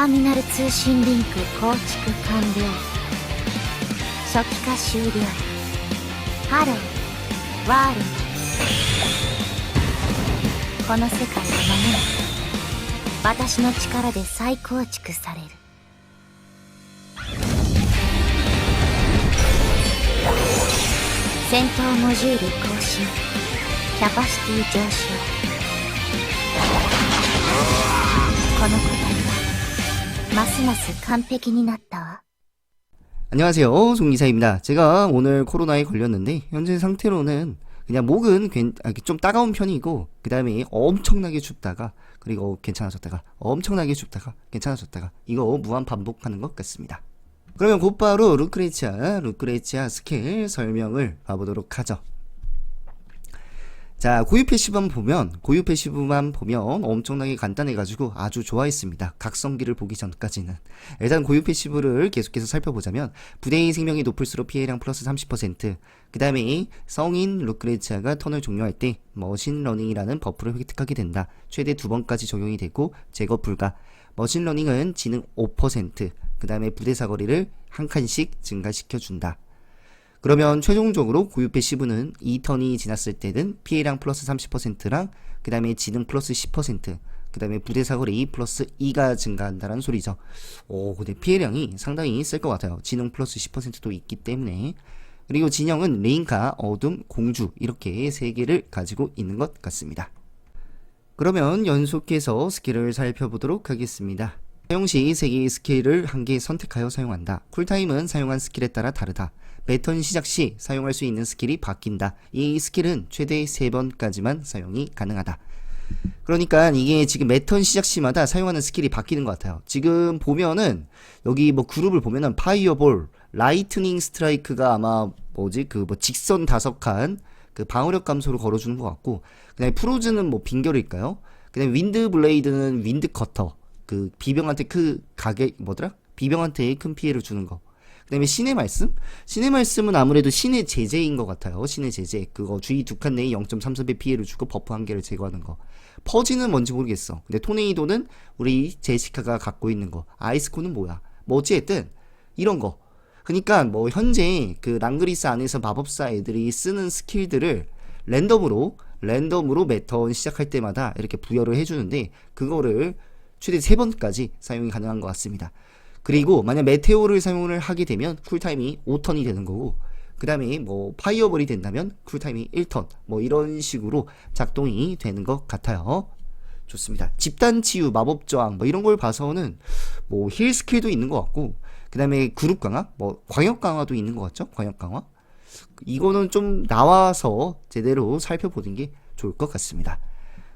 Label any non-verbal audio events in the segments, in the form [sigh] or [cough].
ターミナル通信リンク構築完了。初期化終了。ハロー。ワールド。この世界は間もなく私の力で再構築される。戦闘モジュール更新。キャパシティ上昇。この個体はますます完璧になったわ 안녕하세요. 송기사입니다. 제가 오늘 코로나에 걸렸는데 현재 상태로는 그냥 목은 괜- 아, 좀 따가운 편이고 그 다음에 엄청나게 춥다가 그리고 괜찮아졌다가 엄청나게 춥다가 괜찮아졌다가 이거 무한 반복하는 것 같습니다. 그러면 곧바로 루크레치아 루크레치아 스킬 설명을 봐보도록 하죠. 자, 고유 패시브만 보면, 고유 패시브만 보면 엄청나게 간단해가지고 아주 좋아했습니다. 각성기를 보기 전까지는. 일단 고유 패시브를 계속해서 살펴보자면, 부대의 생명이 높을수록 피해량 플러스 30%, 그 다음에 성인 루크레치아가 턴을 종료할 때 머신러닝이라는 버프를 획득하게 된다. 최대 두 번까지 적용이 되고 제거 불가. 머신러닝은 지능 5%, 그 다음에 부대 사거리를 한 칸씩 증가시켜준다. 그러면 최종적으로 고유 패시브는 2턴이 지났을 때는 피해량 플러스 30%랑 그 다음에 지능 플러스 10%, 그 다음에 부대 사거리 플러스 2가 증가한다는 소리죠. 오, 근데 피해량이 상당히 셀 것 같아요. 지능 플러스 10%도 있기 때문에. 그리고 진영은 레인카, 어둠, 공주 이렇게 세 개를 가지고 있는 것 같습니다. 그러면 연속해서 스킬을 살펴보도록 하겠습니다. 사용 시 3개의 스킬을 한 개 선택하여 사용한다. 쿨타임은 사용한 스킬에 따라 다르다. 매턴 시작 시 사용할 수 있는 스킬이 바뀐다. 이 스킬은 최대 3번까지만 사용이 가능하다. 그러니까 이게 지금 매턴 시작 시마다 사용하는 스킬이 바뀌는 것 같아요. 지금 보면은 여기 뭐 그룹을 보면은 파이어볼, 라이트닝 스트라이크가 아마 뭐지 그 뭐 직선 다섯 칸 그 방어력 감소를 걸어주는 것 같고 그다음에 프로즈는 뭐 빙결일까요? 그다음에 윈드 블레이드는 윈드 커터 그 비병한테 그 가게 뭐더라? 비병한테 큰 피해를 주는 거. 그다음에 신의 말씀? 신의 말씀은 아무래도 신의 제재인 것 같아요. 신의 제재. 그거 주위 두칸 내에 0.33배 피해를 주고 버프 한 개를 제거하는 거. 퍼지는 뭔지 모르겠어. 근데 토네이도는 우리 제시카가 갖고 있는 거. 아이스코는 뭐야? 뭐 어찌됐든 이런 거. 그러니까 뭐 현재 그 랑그리스 안에서 마법사 애들이 쓰는 스킬들을 랜덤으로 랜덤으로 매턴 시작할 때마다 이렇게 부여를 해주는데 그거를 최대 3번까지 사용이 가능한 것 같습니다. 그리고 만약 메테오를 사용을 하게 되면 쿨타임이 5턴이 되는 거고 그 다음에 뭐 파이어볼이 된다면 쿨타임이 1턴 뭐 이런 식으로 작동이 되는 것 같아요. 좋습니다. 집단 치유, 마법 저항 뭐 이런 걸 봐서는 뭐 힐 스킬도 있는 것 같고 그 다음에 그룹 강화, 뭐 광역 강화도 있는 것 같죠? 광역 강화. 이거는 좀 나와서 제대로 살펴보는 게 좋을 것 같습니다.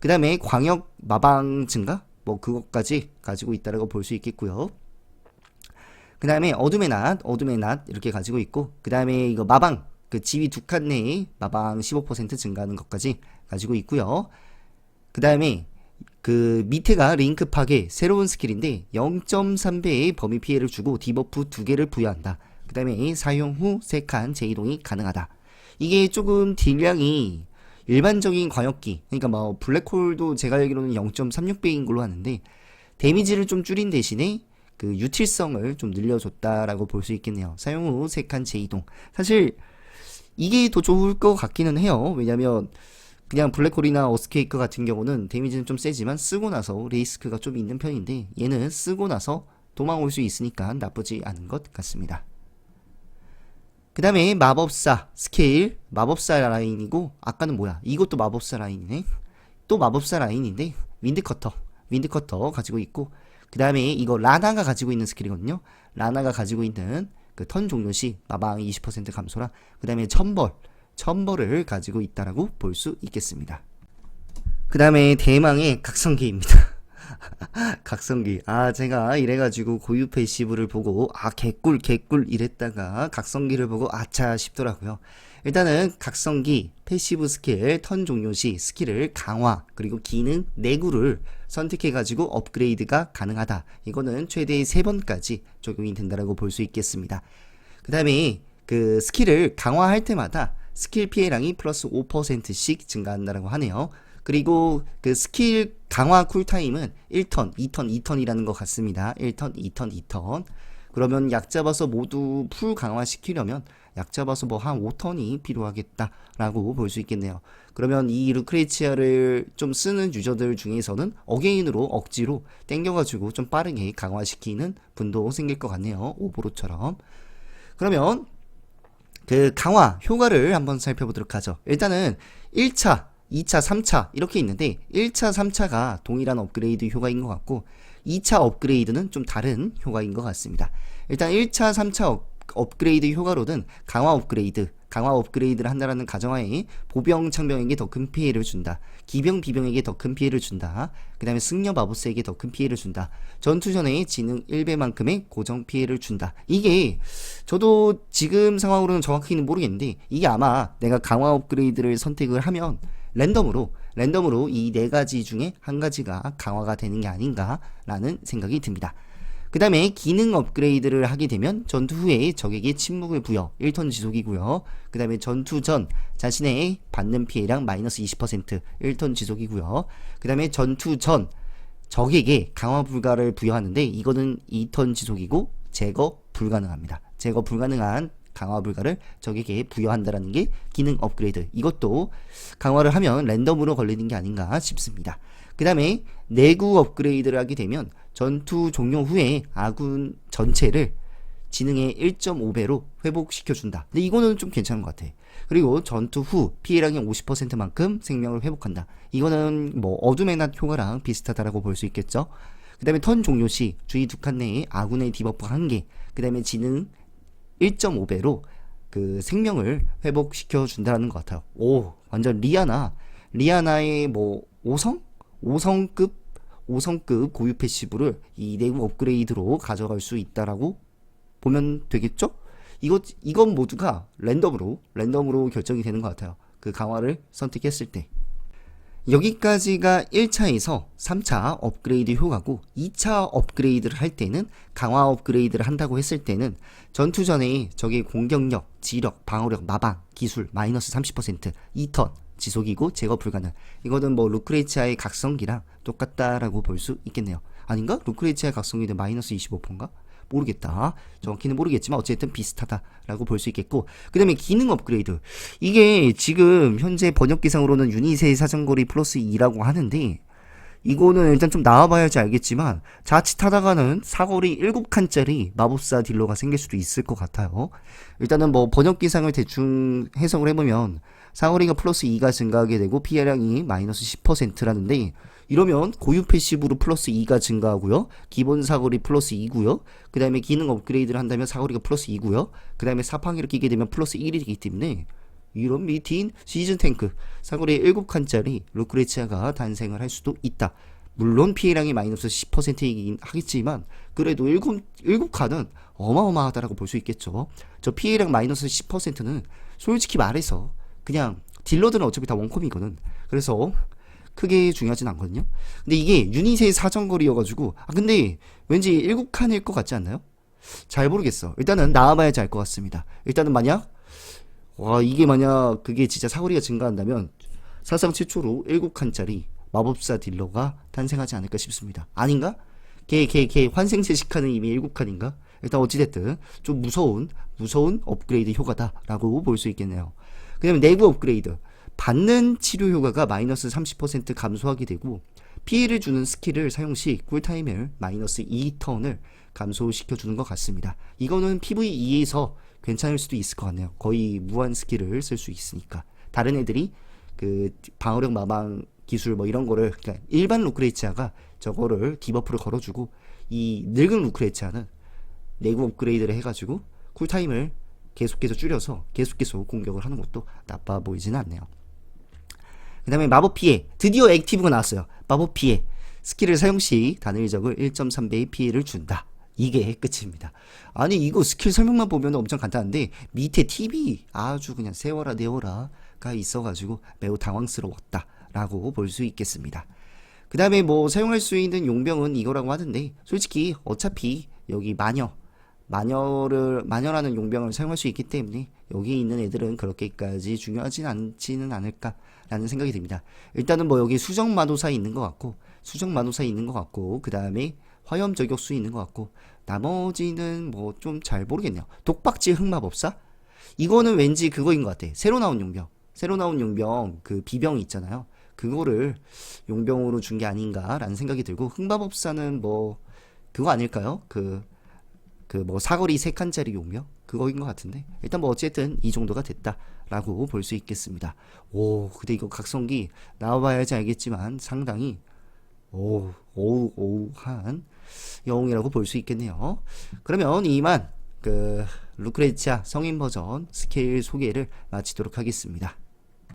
그 다음에 광역 마방 증가, 뭐 그것까지 가지고 있다라고 볼 수 있겠고요. 그 다음에 어둠의 낮, 어둠의 낮 이렇게 가지고 있고 그 다음에 이거 마방 그 지위 두 칸 내에 마방 15% 증가하는 것까지 가지고 있고요. 그 다음에 그 밑에가 링크 파괴 새로운 스킬인데 0.3배의 범위 피해를 주고 디버프 두 개를 부여한다. 그 다음에 사용 후 3칸 재이동이 가능하다. 이게 조금 딜량이 일반적인 광역기 그러니까 뭐 블랙홀도 제가 알기로는 0.36배인 걸로 아는데 데미지를 좀 줄인 대신에 그 유틸성을 좀 늘려줬다라고 볼 수 있겠네요. 사용 후 3칸 재이동. 사실 이게 더 좋을 것 같기는 해요. 왜냐면 그냥 블랙홀이나 어스케이크 같은 경우는 데미지는 좀 세지만 쓰고 나서 리스크가 좀 있는 편인데 얘는 쓰고 나서 도망올 수 있으니까 나쁘지 않은 것 같습니다. 그 다음에 마법사 스케일 마법사 라인이고 아까는 뭐야 이것도 마법사 라인이네 또 마법사 라인인데 윈드커터 윈드커터 가지고 있고 그 다음에 이거 라나가 가지고 있는 스킬이거든요 라나가 가지고 있는 그 턴 종료 시 마방 20% 감소라 그 다음에 천벌 천벌을 가지고 있다라고 볼 수 있겠습니다 그 다음에 대망의 각성기입니다 [laughs] 각성기. 아, 제가 이래가지고 고유 패시브를 보고, 아, 개꿀, 개꿀 이랬다가 각성기를 보고, 아차 싶더라고요. 일단은 각성기, 패시브 스킬, 턴 종료 시 스킬을 강화, 그리고 기능 내구를 선택해가지고 업그레이드가 가능하다. 이거는 최대 3번까지 적용이 된다라고 볼 수 있겠습니다. 그 다음에 그 스킬을 강화할 때마다 스킬 피해량이 플러스 5%씩 증가한다라고 하네요. 그리고 그 스킬 강화 쿨타임은 1턴, 2턴, 2턴이라는 것 같습니다. 1턴, 2턴, 2턴. 그러면 약 잡아서 모두 풀 강화시키려면 약 잡아서 뭐 한 5턴이 필요하겠다라고 볼 수 있겠네요. 그러면 이 루크레치아를 좀 쓰는 유저들 중에서는 어게인으로 억지로 땡겨가지고 좀 빠르게 강화시키는 분도 생길 것 같네요. 오보로처럼. 그러면 그 강화 효과를 한번 살펴보도록 하죠. 일단은 1차, 2차, 3차 이렇게 있는데 1차, 3차가 동일한 업그레이드 효과인 것 같고 2차 업그레이드는 좀 다른 효과인 것 같습니다. 일단 1차, 3차 업, 업그레이드 효과로는 강화 업그레이드, 강화 업그레이드를 한다라는 가정하에 보병, 창병에게 더 큰 피해를 준다. 기병, 비병에게 더 큰 피해를 준다. 그 다음에 승려 마보스에게 더 큰 피해를 준다. 전투 전에 지능 1배만큼의 고정 피해를 준다. 이게 저도 지금 상황으로는 정확히는 모르겠는데 이게 아마 내가 강화 업그레이드를 선택을 하면 랜덤으로 랜덤으로 이 네 가지 중에 한 가지가 강화가 되는 게 아닌가라는 생각이 듭니다. 그 다음에 기능 업그레이드를 하게 되면 전투 후에 적에게 침묵을 부여 1턴 지속이고요. 그 다음에 전투 전 자신의 받는 피해량 마이너스 20% 1턴 지속이고요. 그 다음에 전투 전 적에게 강화 불가를 부여하는데 이거는 2턴 지속이고 제거 불가능합니다. 제거 불가능한 강화 불가를 적에게 부여한다라는 게 기능 업그레이드. 이것도 강화를 하면 랜덤으로 걸리는 게 아닌가 싶습니다. 그 다음에 내구 업그레이드를 하게 되면 전투 종료 후에 아군 전체를 지능의 1.5배로 회복시켜준다. 근데 이거는 좀 괜찮은 것 같아. 그리고 전투 후 피해량의 50%만큼 생명을 회복한다. 이거는 뭐 어둠의 낮 효과랑 비슷하다라고 볼 수 있겠죠. 그 다음에 턴 종료 시 주위 두칸 내에 아군의 디버프 1개, 그 다음에 지능 1.5배로 그 생명을 회복시켜 준다는 것 같아요. 오, 완전 리아나, 리아나의 뭐 5성? 5성급 5성급 고유 패시브를 이 내구 업그레이드로 가져갈 수 있다라고 보면 되겠죠? 이것 이건 모두가 랜덤으로 랜덤으로 결정이 되는 것 같아요. 그 강화를 선택했을 때. 여기까지가 1차에서 3차 업그레이드 효과고 2차 업그레이드를 할 때는 강화 업그레이드를 한다고 했을 때는 전투 전에 적의 공격력, 지력, 방어력, 마방, 기술 마이너스 30% 2턴 지속이고 제거 불가능. 이거는 뭐 루크레이치아의 각성기랑 똑같다라고 볼 수 있겠네요. 아닌가? 루크레이치아의 각성기는 마이너스 25%인가? 모르겠다. 정확히는 모르겠지만 어쨌든 비슷하다라고 볼 수 있겠고 그 다음에 기능 업그레이드 이게 지금 현재 번역기상으로는 유닛의 사정거리 플러스 2라고 하는데 이거는 일단 좀 나와봐야지 알겠지만 자칫하다가는 사거리 7칸짜리 마법사 딜러가 생길 수도 있을 것 같아요. 일단은 뭐 번역기상을 대충 해석을 해보면 사거리가 플러스 2가 증가하게 되고 피해량이 마이너스 10%라는데 이러면 고유 패시브로 플러스 2가 증가하고요. 기본 사거리 플러스 2고요. 그 다음에 기능 업그레이드를 한다면 사거리가 플러스 2고요. 그 다음에 사팡이를 끼게 되면 플러스 1이기 때문에 이런 미틴 시즌 탱크 사거리 7칸짜리 루크레치아가 탄생을 할 수도 있다. 물론 피해량이 마이너스 10%이긴 하겠지만 그래도 7, 7칸은 어마어마하다라고 볼 수 있겠죠. 저 피해량 마이너스 10%는 솔직히 말해서 그냥 딜러들은 어차피 다 원컴이거든. 그래서 크게 중요하진 않거든요. 근데 이게 유닛의 사정거리여가지고 아 근데 왠지 7칸일 것 같지 않나요? 잘 모르겠어. 일단은 나와봐야지 알 것 같습니다. 일단은 만약 와 이게 만약 그게 진짜 사거리가 증가한다면 사상 최초로 7칸짜리 마법사 딜러가 탄생하지 않을까 싶습니다. 아닌가? 걔 걔 걔 환생 제 시카는 이미 7칸인가? 일단 어찌됐든 좀 무서운 무서운 업그레이드 효과다라고 볼 수 있겠네요. 그 다음에 내구 업그레이드 받는 치료 효과가 마이너스 30% 감소하게 되고 피해를 주는 스킬을 사용 시 쿨타임을 마이너스 2턴을 감소시켜 주는 것 같습니다. 이거는 PVE에서 괜찮을 수도 있을 것 같네요. 거의 무한 스킬을 쓸 수 있으니까 다른 애들이 그 방어력 마방 기술 뭐 이런 거를 그러니까 일반 루크레이치아가 저거를 디버프를 걸어주고 이 늙은 루크레이치아는 내구 업그레이드를 해가지고 쿨타임을 계속해서 줄여서 계속 계속 공격을 하는 것도 나빠 보이지는 않네요. 그 다음에 마법 피해. 드디어 액티브가 나왔어요. 마법 피해. 스킬을 사용 시 단일 적을 1.3배의 피해를 준다. 이게 끝입니다. 아니 이거 스킬 설명만 보면 엄청 간단한데 밑에 팁이 아주 그냥 세워라 내워라가 있어가지고 매우 당황스러웠다라고 볼 수 있겠습니다. 그 다음에 뭐 사용할 수 있는 용병은 이거라고 하던데 솔직히 어차피 여기 마녀 마녀를 마녀라는 용병을 사용할 수 있기 때문에 여기 있는 애들은 그렇게까지 중요하진 않지는 않을까라는 생각이 듭니다. 일단은 뭐 여기 수정 마도사 있는 것 같고 수정 마도사 있는 것 같고 그 다음에 화염 저격수 있는 것 같고 나머지는 뭐 좀 잘 모르겠네요. 독박지 흑마법사 이거는 왠지 그거인 것 같아. 새로 나온 용병 새로 나온 용병 그 비병 있잖아요. 그거를 용병으로 준 게 아닌가라는 생각이 들고 흑마법사는 뭐 그거 아닐까요? 그 그 뭐 사거리 세 칸짜리 용병 그거인 것 같은데 일단 뭐 어쨌든 이 정도가 됐다라고 볼 수 있겠습니다. 오 근데 이거 각성기 나와봐야지 알겠지만 상당히 오 오우 오우한 영웅이라고 볼 수 있겠네요. 그러면 이만 그 루크레치아 성인 버전 스케일 소개를 마치도록 하겠습니다.